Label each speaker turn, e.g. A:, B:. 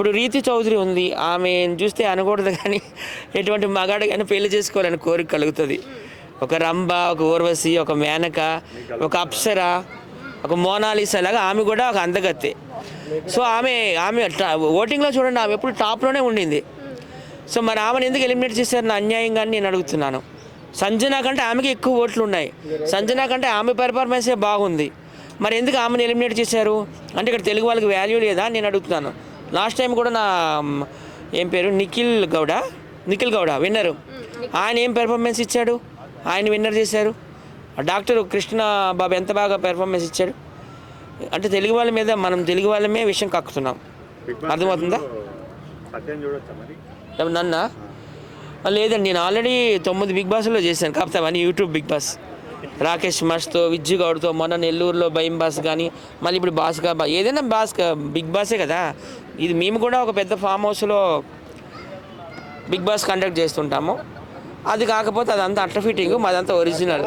A: ఇప్పుడు రీతి చౌదరి ఉంది. ఆమె చూస్తే అనకూడదు కానీ ఎటువంటి మగాడు కానీ పెళ్ళి చేసుకోవాలని కోరిక కలుగుతుంది. ఒక రంభ ఒక ఊర్వశి ఒక మేనక ఒక అప్సర ఒక మోనాలిసా లాగా ఆమె కూడా ఒక అందగత్తే. సో ఆమె ఆమె ఓటింగ్లో చూడండి ఆమె ఎప్పుడు టాప్లోనే ఉండింది. సో మరి ఆమెను ఎందుకు ఎలిమినేట్ చేశారు? నా అన్యాయంగా అని నేను అడుగుతున్నాను. సంజన కంటే ఆమెకి ఎక్కువ ఓట్లు ఉన్నాయి. సంజన కంటే ఆమె పెర్ఫార్మెన్సే బాగుంది. మరి ఎందుకు ఆమెను ఎలిమినేట్ చేశారు? అంటే ఇక్కడ తెలుగు వాళ్ళకి వాల్యూ లేదా? అని నేను అడుగుతున్నాను. లాస్ట్ టైం కూడా నా ఏం పేరు? నిఖిల్ గౌడ. నిఖిల్ గౌడ విన్నరు ఆయన ఏం పెర్ఫార్మెన్స్ ఇచ్చాడు? ఆయన విన్నర్ చేశారు. డాక్టర్ కృష్ణ బాబు ఎంత బాగా పెర్ఫార్మెన్స్ ఇచ్చాడు? అంటే తెలుగు వాళ్ళ మీద మనం తెలుగు వాళ్ళమే విషయం కక్కుతున్నాం. అర్థమవుతుందా? నన్నా? లేదండి నేను ఆల్రెడీ తొమ్మిది బిగ్ బాస్లో చేశాను. కాకపోతే అవన్నీ యూట్యూబ్ బిగ్ బాస్. రాకేష్ మస్తో విజ్జు గౌడ్తో మొన్న నెల్లూరులో భయం బాస్ కానీ మళ్ళీ ఇప్పుడు బాస్గా ఏదైనా బాస్ బిగ్ బాసే కదా. ఇది మేము కూడా ఒక పెద్ద ఫామ్ హౌస్లో బిగ్ బాస్ కండక్ట్ చేస్తుంటాము. అది కాకపోతే అదంతా అట్ట ఫిట్టింగ్ మాదంతా ఒరిజినల్.